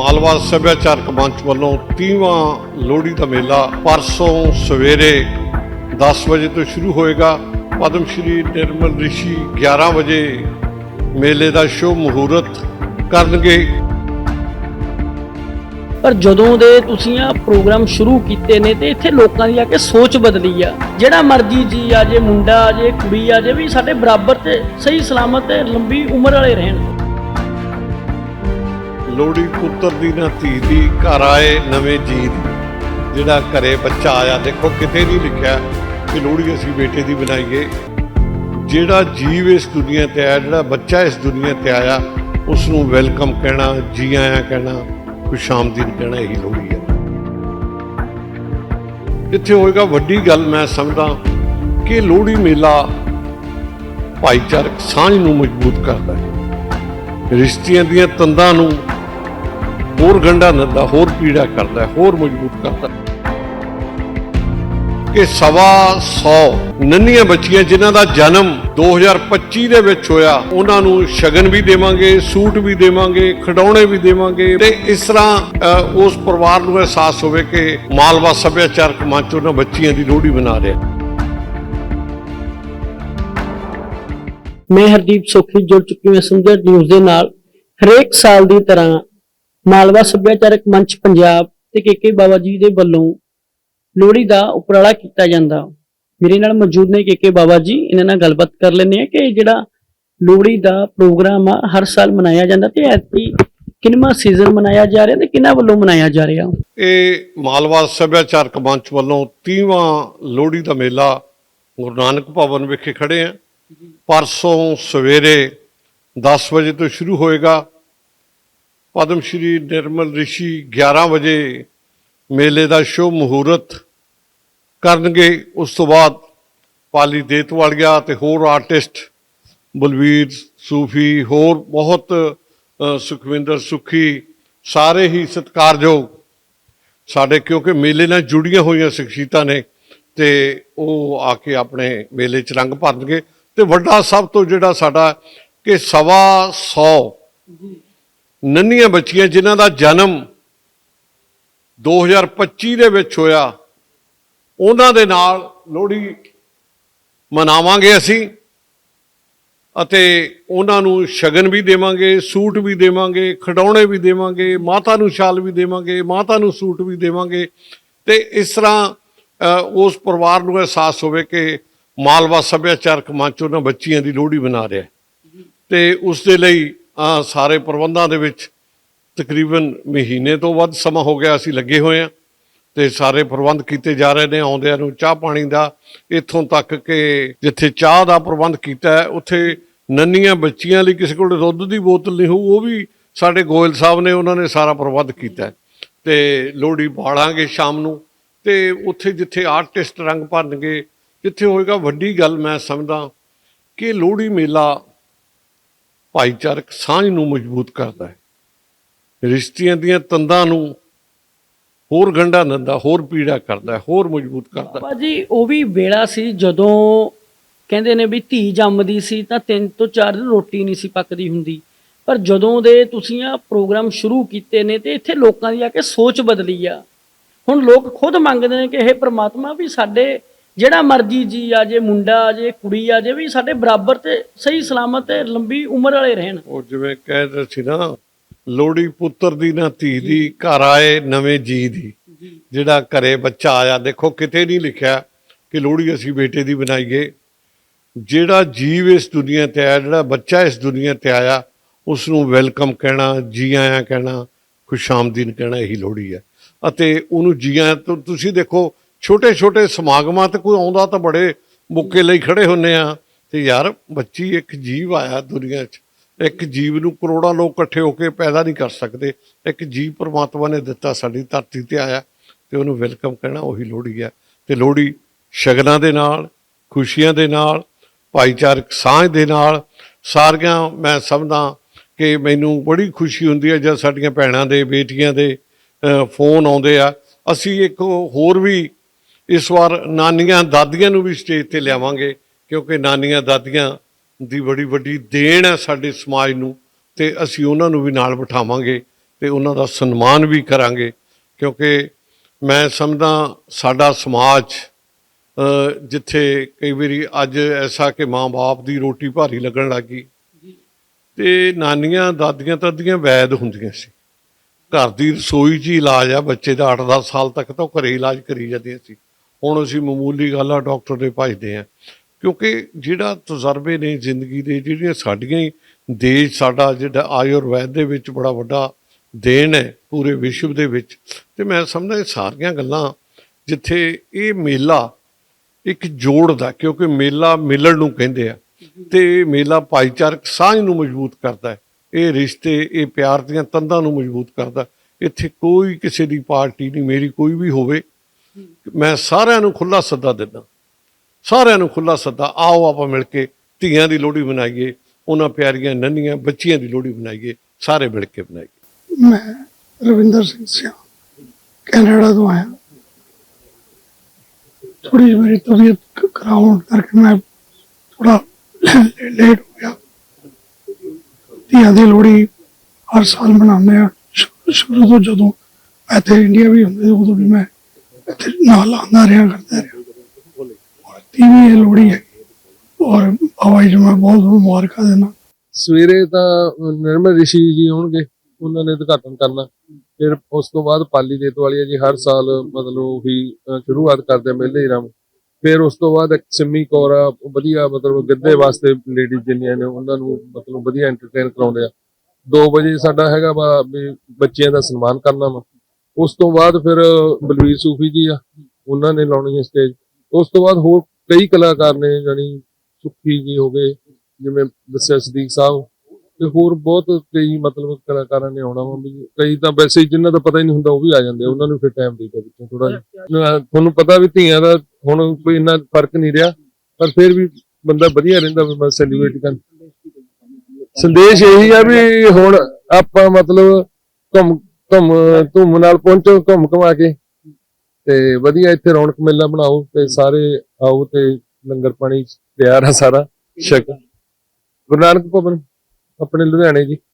ਮਾਲਵਾ ਸੱਭਿਆਚਾਰਕ ਮੰਚ ਵੱਲੋਂ 30ਵਾਂ ਲੋਹੜੀ ਦਾ ਮੇਲਾ ਪਰਸੋਂ ਸਵੇਰੇ 10 ਵਜੇ ਤੋਂ ਸ਼ੁਰੂ ਹੋਏਗਾ। ਪਦਮ ਸ਼੍ਰੀ ਨਿਰਮਲ ਰਿਸ਼ੀ 11 ਵਜੇ ਮੇਲੇ ਦਾ ਸ਼ੁਭ ਮਹੂਰਤ ਕਰਨਗੇ। ਪਰ ਜਦੋਂ ਦੇ ਤੁਸੀਂ ਆ ਪ੍ਰੋਗਰਾਮ ਸ਼ੁਰੂ ਕੀਤੇ ਨੇ ਤੇ ਇੱਥੇ ਲੋਕਾਂ ਦੀ ਆ ਕੇ ਸੋਚ ਬਦਲੀ ਆ। ਜਿਹੜਾ ਮਰਜ਼ੀ ਜੀ ਆ ਜੇ, ਮੁੰਡਾ ਆ ਜੇ, ਕੁੜੀ ਆ ਜੇ, ਵੀ ਸਾਡੇ ਬਰਾਬਰ ਤੇ ਸਹੀ ਸਲਾਮਤ ਤੇ ਲੰਬੀ ਉਮਰ ਵਾਲੇ ਰਹਿਣ। ਲੋਹੜੀ ਪੁੱਤਰ ਦੀ ਨਾ ਧੀ ਦੀ, ਘਰ ਆਏ ਨਵੇਂ ਜੀ ਦੀ। ਜਿਹੜਾ ਘਰੇ ਬੱਚਾ ਆਇਆ, ਦੇਖੋ ਕਿਤੇ ਨਹੀਂ ਲਿਖਿਆ ਕਿ ਲੋਹੜੀ ਅਸੀਂ ਬੇਟੇ ਦੀ ਬਣਾਈਏ ਜਿਹੜਾ ਜੀਵ ਇਸ ਦੁਨੀਆ ਤੇ ਆਇਆ, ਜਿਹੜਾ ਬੱਚਾ ਇਸ ਦੁਨੀਆ ਤੇ ਆਇਆ ਉਸ ਨੂੰ ਵੈਲਕਮ ਕਹਿਣਾ, ਜੀ ਆਇਆਂ ਕਹਿਣਾ ਖੁਸ਼ ਖੁਸ਼ਾਮਦੀਦ ਕਹਿਣਾ, ਇਹੀ ਲੋਹੜੀ ਹੈ। ਇੱਥੇ ਹੋਏਗਾ ਵੱਡੀ ਗੱਲ, ਮੈਂ ਸਮਝਦਾ ਕਿ ਲੋਹੜੀ ਮੇਲਾ ਭਾਈਚਾਰਕ ਸਾਂਝ ਨੂੰ ਮਜ਼ਬੂਤ ਕਰਦਾ ਹੈ। ਰਿਸ਼ਤਿਆਂ ਦੀਆਂ ਤੰਦਾਂ ਨੂੰ ਹੋਰ ਗੰਢਾ ਦਿੰਦਾ, ਹੋਰ ਪੀੜਾ ਕਰਦਾ, ਹੋਰ ਮਜ਼ਬੂਤ ਕਰਦਾ। ਕਿ ਸਵਾ 100 ਨੰਨੀਆਂ ਬੱਚੀਆਂ ਜਿਨ੍ਹਾਂ ਦਾ ਜਨਮ 2025 ਦੇ ਵਿੱਚ ਹੋਇਆ, ਉਹਨਾਂ ਨੂੰ ਸ਼ਗਨ ਵੀ ਦੇਵਾਂਗੇ, ਸੂਟ ਵੀ ਦੇਵਾਂਗੇ, ਖਿਡੌਣੇ ਵੀ ਦੇਵਾਂਗੇ। ਤੇ ਇਸ ਤਰ੍ਹਾਂ ਉਸ ਪਰਿਵਾਰ ਨੂੰ ਅਹਿਸਾਸ ਹੋਵੇ ਕਿ ਮਾਲਵਾ ਸੱਭਿਆਚਾਰਕ ਮੰਚ ਉਹਨਾਂ ਬੱਚੀਆਂ ਦੀ ਲੋਹੜੀ ਬਣਾ ਰਿਹਾ। ਮੈਂ ਹਰਦੀਪ ਸੋਖੀ, ਜੁੜ ਚੁੱਕੀ ਹਾਂ ਸੰਜਰ ਨਿਊਜ਼ ਦੇ ਨਾਲ। ਹਰੇਕ ਸਾਲ ਦੀ ਤਰ੍ਹਾਂ ਮਾਲਵਾ ਸੱਭਿਆਚਾਰਕ ਮੰਚ ਪੰਜਾਬ ਤੇ ਕੇਕੇ ਬਾਬਾ ਜੀ ਦੇ ਵੱਲੋਂ ਲੋਹੜੀ ਦਾ ਉਪਰਾਲਾ ਕੀਤਾ ਜਾਂਦਾ। ਮੇਰੇ ਨਾਲ ਮੌਜੂਦ ਨੇ ਕੇਕੇ ਬਾਬਾ ਜੀ। ਇਹਨਾਂ ਨਾਲ ਗੱਲਬਾਤ ਕਰ ਲੈਂਦੇ ਆ ਕਿ ਜਿਹੜਾ ਲੋਹੜੀ ਦਾ ਪ੍ਰੋਗਰਾਮ ਆ ਹਰ ਸਾਲ ਮਨਾਇਆ ਜਾਂਦਾ ਤੇ ਐਤਕੀ ਕਿੰਨਵਾਂ ਸੀਜ਼ਨ ਮਨਾਇਆ ਜਾ ਰਿਹਾ ਤੇ ਕਿਹਨਾਂ ਵੱਲੋਂ ਮਨਾਇਆ ਜਾ ਰਿਹਾ? ਇਹ ਮਾਲਵਾ ਸੱਭਿਆਚਾਰਕ ਮੰਚ ਵੱਲੋਂ 30ਵਾਂ ਲੋਹੜੀ ਦਾ ਮੇਲਾ ਗੁਰੂ ਨਾਨਕ ਭਵਨ ਵਿਖੇ ਖੜੇ ਆ ਪਰਸੋਂ ਸਵੇਰੇ 10 ਵਜੇ ਤੋਂ ਸ਼ੁਰੂ ਹੋਏਗਾ। ਪਦਮ ਸ਼੍ਰੀ ਨਿਰਮਲ ਰਿਸ਼ੀ 11 ਵਜੇ ਮੇਲੇ ਦਾ ਸ਼ੁਭ ਮਹੂਰਤ ਕਰਨਗੇ। ਉਸ ਤੋਂ ਬਾਅਦ ਪਾਲੀ ਦੇਤਵਾਲੀਆ ਤੇ ਹੋਰ ਆਰਟਿਸਟ ਬਲਵੀਰ, ਸੂਫੀ, ਹੋਰ ਬਹੁਤ ਸੁਖਵਿੰਦਰ, ਸੁਖੀ, ਸਾਰੇ ਹੀ ਸਤਿਕਾਰਯੋਗ ਸਾਡੇ ਕਿਉਂਕਿ ਮੇਲੇ ਨਾਲ ਜੁੜੀਆਂ ਹੋਈਆਂ ਸ਼ਖਸੀਅਤਾਂ ਨੇ ਤੇ ਉਹ ਆ ਕੇ ਆਪਣੇ ਮੇਲੇ 'ਚ ਰੰਗ ਭਰਨਗੇ ਤੇ ਵੱਡਾ ਸਭ ਤੋਂ ਜਿਹੜਾ ਸਾਡਾ ਕਿ ਸਵਾ 100 ਨੰਨੀਆਂ ਬੱਚੀਆਂ ਜਿਨ੍ਹਾਂ ਦਾ ਜਨਮ 2025 ਦੇ ਵਿੱਚ ਹੋਇਆ, ਉਹਨਾਂ ਦੇ ਨਾਲ ਲੋਹੜੀ ਮਨਾਵਾਂਗੇ ਅਸੀਂ ਅਤੇ ਉਹਨਾਂ ਨੂੰ ਸ਼ਗਨ ਵੀ ਦੇਵਾਂਗੇ, ਸੂਟ ਵੀ ਦੇਵਾਂਗੇ, ਖਿਡੌਣੇ ਵੀ ਦੇਵਾਂਗੇ, ਮਾਤਾ ਨੂੰ ਸ਼ਾਲ ਵੀ ਦੇਵਾਂਗੇ, ਮਾਤਾ ਨੂੰ ਸੂਟ ਵੀ ਦੇਵਾਂਗੇ ਤੇ ਇਸ ਤਰ੍ਹਾਂ ਉਸ ਪਰਿਵਾਰ ਨੂੰ ਅਹਿਸਾਸ ਹੋਵੇ ਕਿ ਮਾਲਵਾ ਸੱਭਿਆਚਾਰਕ ਮੰਚ ਉਹਨਾਂ ਬੱਚੀਆਂ ਦੀ ਲੋਹੜੀ ਬਣਾ ਰਿਹਾ ਹੈ। ਤੇ ਉਸ ਦੇ ਲਈ ਸਾਰੇ ਪ੍ਰਬੰਧਾਂ ਦੇ ਵਿੱਚ ਤਕਰੀਬਨ ਮਹੀਨੇ ਤੋਂ ਵੱਧ ਸਮਾਂ ਹੋ ਗਿਆ ਅਸੀਂ ਲੱਗੇ ਹੋਏ ਹਾਂ ਤੇ ਸਾਰੇ ਪ੍ਰਬੰਧ ਕੀਤੇ ਜਾ ਰਹੇ ਨੇ, ਆਉਂਦਿਆਂ ਨੂੰ ਚਾਹ ਪਾਣੀ ਦਾ ਇੱਥੋਂ ਤੱਕ ਕਿ ਜਿੱਥੇ ਚਾਹ ਦਾ ਪ੍ਰਬੰਧ ਕੀਤਾ ਹੈ, ਉੱਥੇ ਨੰਨੀਆਂ ਬੱਚੀਆਂ ਲਈ ਕਿਸੇ ਕੋਲ ਦੁੱਧ ਦੀ ਬੋਤਲ ਨਹੀਂ ਹੋਊ, ਉਹ ਵੀ ਸਾਡੇ ਗੋਇਲ ਸਾਹਿਬ ਨੇ ਉਹਨਾਂ ਨੇ ਸਾਰਾ ਪ੍ਰਬੰਧ ਕੀਤਾ ਹੈ। ਤੇ ਲੋਹੜੀ ਬਾਲਾਂਗੇ ਸ਼ਾਮ ਨੂੰ ਤੇ ਉੱਥੇ ਜਿੱਥੇ ਆਰਟਿਸਟ ਰੰਗ ਭਰਨਗੇ, ਜਿੱਥੇ ਹੋਏਗਾ ਵੱਡੀ ਗੱਲ ਮੈਂ ਸਮਝਦਾ ਕਿ ਲੋਹੜੀ ਮੇਲਾ ਭਾਈਚਾਰਕ ਸਾਂਝ ਨੂੰ ਮਜ਼ਬੂਤ ਕਰਦਾ ਹੈ। ਰਿਸ਼ਤਿਆਂ ਦੀਆਂ ਤੰਦਾਂ ਨੂੰ ਹੋਰ ਗੰਢਾ ਦਿੰਦਾ ਹੋਰ ਪੀੜਾ ਕਰਦਾ ਹੈ, ਹੋਰ ਮਜ਼ਬੂਤ ਕਰਦਾ। ਹੈ। ਉਹ ਵੀ ਵੇਲਾ ਸੀ ਜਦੋਂ ਕਹਿੰਦੇ ਨੇ ਵੀ ਧੀ ਜੰਮਦੀ ਸੀ ਤਾਂ ਤਿੰਨ ਤੋਂ ਚਾਰ ਦਿਨ ਰੋਟੀ ਨਹੀਂ ਸੀ ਪੱਕਦੀ ਹੁੰਦੀ। ਪਰ ਜਦੋਂ ਦੇ ਤੁਸੀਂ ਆ ਪ੍ਰੋਗਰਾਮ ਸ਼ੁਰੂ ਕੀਤੇ ਨੇ ਤੇ ਇੱਥੇ ਲੋਕਾਂ ਦੀ ਆ ਕੇ ਸੋਚ ਬਦਲੀ ਆ। ਹੁਣ ਲੋਕ ਖੁਦ ਮੰਗਦੇ ਨੇ ਕਿ ਇਹ ਪ੍ਰਮਾਤਮਾ ਵੀ ਸਾਡੇ ਜਿਹੜਾ ਮਰਜ਼ੀ ਜੀ ਆ ਜੇ ਮੁੰਡਾ ਆ ਜੇ ਕੁੜੀ ਆ ਜੇ ਵੀ ਸਾਡੇ ਬਰਾਬਰ ਤੇ ਸਹੀ ਸਲਾਮਤ ਤੇ ਲੰਬੀ ਉਮਰ ਵਾਲੇ ਰਹਿਣ। ਉਹ ਜਿਵੇਂ ਕਹਿੰਦੇ ਸੀ ਨਾ ਲੋਹੜੀ ਪੁੱਤਰ ਦੀ ਨਾ ਧੀ ਦੀ ਘਰ ਆਏ ਨਵੇਂ ਜੀ ਦੀ। ਜਿਹੜਾ ਘਰੇ ਬੱਚਾ ਆਇਆ ਦੇਖੋ ਕਿਤੇ ਨਹੀਂ ਲਿਖਿਆ ਕਿ ਲੋਹੜੀ ਅਸੀਂ ਬੇਟੇ ਦੀ ਬਣਾਈਏ। ਜਿਹੜਾ ਜੀਵ ਇਸ ਦੁਨੀਆ ਤੇ ਆਇਆ ਜਿਹੜਾ ਬੱਚਾ ਇਸ ਦੁਨੀਆ ਤੇ ਆਇਆ ਉਸ ਨੂੰ ਵੈਲਕਮ ਕਹਿਣਾ ਜੀ ਆਇਆਂ ਕਹਿਣਾ ਖੁਸ਼ਾਮਦੀਦ ਕਹਿਣਾ ਇਹੀ ਲੋਹੜੀ ਹੈ। ਅਤੇ ਉਹਨੂੰ ਜੀ ਆਇਆਂ ਤੋਂ ਤੁਸੀਂ ਦੇਖੋ ਛੋਟੇ ਛੋਟੇ ਸਮਾਗਮਾਂ ਤੇ ਕੋਈ ਆਉਂਦਾ ਤਾਂ ਬੜੇ ਮੁੱਕੇ ਲਈ ਖੜੇ ਹੁੰਨੇ ਆ। ਤੇ ਯਾਰ, ਬੱਚੀ ਇੱਕ ਜੀਵ ਆਇਆ ਦੁਨੀਆ 'ਚ। ਇੱਕ ਜੀਵ ਨੂੰ ਕਰੋੜਾਂ ਲੋਕ ਇਕੱਠੇ ਹੋ ਕੇ ਪੈਦਾ ਨਹੀਂ ਕਰ ਸਕਦੇ। ਇੱਕ ਜੀਵ ਪਰਮਾਤਮਾ ਨੇ ਦਿੱਤਾ, ਸਾਡੀ ਧਰਤੀ ਤੇ ਆਇਆ ਤੇ ਉਹਨੂੰ ਵੈਲਕਮ ਕਹਿਣਾ ਉਹੀ ਲੋਹੜੀ ਹੈ ਤੇ ਲੋਹੜੀ ਸ਼ਗਨਾਂ ਦੇ ਨਾਲ, ਖੁਸ਼ੀਆਂ ਦੇ ਨਾਲ, ਭਾਈਚਾਰਕ ਸਾਂਝ ਦੇ ਨਾਲ। ਸਾਰੀਆਂ ਮੈਂ ਸਮਝਦਾ ਕਿ ਮੈਨੂੰ ਬੜੀ ਖੁਸ਼ੀ ਹੁੰਦੀ ਹੈ ਜਦ ਸਾਡੀਆਂ ਭੈਣਾਂ ਦੇ, ਬੇਟੀਆਂ ਦੇ ਫੋਨ ਆਉਂਦੇ ਆ। ਅਸੀਂ ਇੱਕ ਹੋਰ ਵੀ ਇਸ ਵਾਰ ਨਾਨੀਆਂ ਦਾਦੀਆਂ ਨੂੰ ਵੀ ਸਟੇਜ ਤੇ ਲਿਆਵਾਂਗੇ ਕਿਉਂਕਿ ਨਾਨੀਆਂ ਦਾਦੀਆਂ ਦੀ ਬੜੀ ਵੱਡੀ ਦੇਣ ਹੈ ਸਾਡੇ ਸਮਾਜ ਨੂੰ ਤੇ ਅਸੀਂ ਉਹਨਾਂ ਨੂੰ ਵੀ ਨਾਲ ਬਿਠਾਵਾਂਗੇ ਤੇ ਉਹਨਾਂ ਦਾ ਸਨਮਾਨ ਵੀ ਕਰਾਂਗੇ ਕਿਉਂਕਿ ਮੈਂ ਸਮਝਦਾ ਸਾਡਾ ਸਮਾਜ ਜਿੱਥੇ ਕਈ ਵਾਰੀ ਅੱਜ ਐਸਾ ਕਿ ਮਾਂ-ਬਾਪ ਦੀ ਰੋਟੀ ਭਾਰੀ ਲੱਗਣ ਲੱਗੀ ਤੇ ਨਾਨੀਆਂ ਦਾਦੀਆਂ ਤਦੀਆਂ ਵੈਦ ਹੁੰਦੀਆਂ ਸੀ। ਘਰ ਦੀ ਰਸੋਈ 'ਚ ਹੀ ਇਲਾਜ ਆ ਬੱਚੇ ਦਾ 8-10 ਸਾਲ ਤੱਕ ਤਾਂ ਘਰੇ ਇਲਾਜ ਕਰੀ ਜਾਂਦੀਆਂ ਸੀ। ਹੁਣ ਅਸੀਂ ਮਾਮੂਲੀ ਗੱਲ ਆ, ਡਾਕਟਰ ਦੇ ਭਜਦੇ ਆ। ਕਿਉਂਕਿ ਜਿਹੜਾ ਤਜਰਬੇ ਨੇ ਜ਼ਿੰਦਗੀ ਦੇ, ਜਿਹੜੀਆਂ ਸਾਡੀਆਂ ਹੀ ਦੇਸ਼ ਸਾਡਾ ਜਿਹੜਾ ਆਯੁਰਵੈਦ ਦੇ ਵਿੱਚ ਬੜਾ ਵੱਡਾ ਦੇਣ ਹੈ, ਪੂਰੇ ਵਿਸ਼ਵ ਦੇ ਵਿੱਚ, ਤੇ ਮੈਂ ਸਮਝਦਾ ਇਹ ਸਾਰੀਆਂ ਗੱਲਾਂ ਜਿੱਥੇ ਇਹ ਮੇਲਾ ਇੱਕ ਜੋੜਦਾ, ਕਿਉਂਕਿ ਮੇਲਾ ਮਿਲਣ ਨੂੰ ਕਹਿੰਦੇ ਆ, ਤੇ ਇਹ ਮੇਲਾ ਭਾਈਚਾਰਕ ਸਾਂਝ ਨੂੰ ਮਜ਼ਬੂਤ ਕਰਦਾ ਹੈ, ਇਹ ਰਿਸ਼ਤੇ, ਇਹ ਪਿਆਰ ਦੀਆਂ ਤੰਦਾਂ ਨੂੰ ਮਜ਼ਬੂਤ ਕਰਦਾ ਇੱਥੇ ਕੋਈ ਕਿਸੇ ਦੀ ਪਾਰਟੀ ਨਹੀਂ, ਮੇਰੀ ਕੋਈ ਵੀ ਹੋਵੇ ਮੈਂ ਸਾਰਿਆਂ ਨੂੰ ਖੁੱਲਾ ਸੱਦਾ ਦਿੰਦਾ। ਸਾਰਿਆਂ ਨੂੰ ਖੁੱਲਾ ਸੱਦਾ ਆਓ ਆਪਾਂ ਮਿਲ ਕੇ ਧੀਆਂ ਦੀ ਲੋਹੜੀ ਮਨਾਈਏ ਉਹਨਾਂ ਪਿਆਰੀਆਂ ਨੰਨੀਆਂ ਬੱਚੀਆਂ ਦੀ ਲੋਹੜੀ ਮਨਾਈਏ ਸਾਰੇ ਮਿਲ ਕੇ ਮਨਾਈਏ। ਮੈਂ ਰਵਿੰਦਰ ਸਿੰਘ ਸਿਆ ਕੈਨੇਡਾ ਤੋਂ ਆਇਆ। ਥੋੜੀ ਜਿਹੀ ਮੇਰੀ ਤਬੀਅਤ ਖਰਾਬ ਕਰਕੇ ਮੈਂ ਥੋੜਾ ਲੇਟ ਹੋ ਗਿਆ। ਧੀਆਂ ਦੀ ਲੋਹੜੀ ਹਰ ਸਾਲ ਮਨਾਉਂਦੇ ਆ ਸ਼ੁਰੂ- ਤੋਂ ਜਦੋਂ ਇੱਥੇ ਇੰਡੀਆ ਵੀ ਹੁੰਦੇ ਸੀ, ਉਦੋਂ ਵੀ ਮੈਂ ਇੱਥੇ ਨਾਲ ਆਉਂਦਾ ਰਿਹਾ, ਕਰਦਾ ਰਿਹਾ। ਤੀਵੀਂ ਇਹ ਲੋਹੜੀ ਹੈ। ਔਰ ਬਾਬਾ ਜੀ ਬਹੁਤ ਮੁਬਾਰਕਾਂ ਦਿੰਦਾ ਸਵੇਰੇ ਤਾਂ ਨਿਰਮਲ ਰਿਸ਼ੀ ਜੀ ਹੋਣਗੇ ਉਹਨਾਂ ਨੇ ਉਦਘਾਟਨ ਕਰਨਾ। ਫਿਰ ਉਸ ਤੋਂ ਬਾਅਦ ਪਾਲੀ ਦੇਤ ਵਾਲੀ ਜੀ ਹਰ ਸਾਲ ਮਤਲਬ ਉਹੀ ਸ਼ੁਰੂਆਤ ਕਰਦੇ ਮੇਲੇ ਰਾਮ। ਫਿਰ ਉਸ ਤੋਂ ਬਾਅਦ ਇੱਕ ਸਿੰਮੀ ਕੌਰ ਆ ਵਧੀਆ ਮਤਲਬ ਗਿੱਧੇ ਵਾਸਤੇ ਲੇਡੀਜ਼ ਜਿੰਨੀਆਂ ਨੇ, ਉਹਨਾਂ ਨੂੰ ਮਤਲਬ ਵਧੀਆ ਐਂਟਰਟੇਨ ਕਰਾਉਂਦੇ ਆ। 2 ਵਜੇ ਸਾਡਾ ਹੈਗਾ ਵਾ ਬੱਚਿਆਂ ਦਾ ਸਨਮਾਨ ਕਰਨਾ ਵਾ। ਉਸ ਤੋਂ ਬਾਅਦ ਫਿਰ ਬਲਵੀਰ ਸੂਫੀ ਜੀ ਆ, ਉਹਨਾਂ ਨੇ ਲਾਉਣੀ ਹੈ ਸਟੇਜ ਉਸ ਤੋਂ ਬਾਅਦ ਹੋਰ ਕਈ ਕਲਾਕਾਰ ਨੇ ਜਾਨੀ ਸੁੱਖੀ ਜੀ ਹੋ ਗਏ, ਜਿਵੇਂ ਦੱਸਿਆ ਸਦੀਕ ਸਾਹਿਬ, ਤੇ ਹੋਰ ਬਹੁਤ ਕਈ ਮਤਲਬ ਕਲਾਕਾਰਾਂ ਨੇ ਆਉਣਾ ਵਾ ਵੀ ਕਈ ਤਾਂ ਵੈਸੇ ਜਿਨ੍ਹਾਂ ਦਾ ਪਤਾ ਹੀ ਨਹੀਂ ਹੁੰਦਾ, ਉਹ ਵੀ ਆ ਜਾਂਦੇ ਉਹਨਾਂ ਨੂੰ ਫਿਰ ਟਾਈਮ ਦੇਈਦਾ ਵਿੱਚੋਂ ਥੋੜਾ ਤੁਹਾਨੂੰ ਪਤਾ ਵੀ ਧੀਆਂ ਦਾ ਹੁਣ ਕੋਈ ਇੰਨਾ ਫ਼ਰਕ ਨਹੀਂ ਰਿਹਾ, ਪਰ ਫਿਰ ਵੀ ਬੰਦਾ ਵਧੀਆ ਰਹਿੰਦਾ ਵੀ ਮੈਂ ਸੈਲੀਬ੍ਰੇਟ ਕਰ ਸੰਦੇਸ਼ ਇਹੀ ਆ ਵੀ ਹੁਣ ਆਪਾਂ ਮਤਲਬ ਘੁੰਮ ਘੁੰਮ ਧੁੰਮ ਨਾਲ ਪਹੁੰਚੋ, ਘੁੰਮ ਘੁਮਾ ਕੇ। ਤੇ ਵਧੀਆ ਇੱਥੇ ਰੌਣਕ ਮੇਲਾ ਬਣਾਓ ਤੇ ਸਾਰੇ ਆਓ ਤੇ ਲੰਗਰ ਪਾਣੀ ਤਿਆਰ ਆ ਸਾਰਾ ਸ਼ਕ ਗੁਰੂ ਨਾਨਕ ਭਵਨ, ਆਪਣੇ ਲੁਧਿਆਣੇ ਜੀ।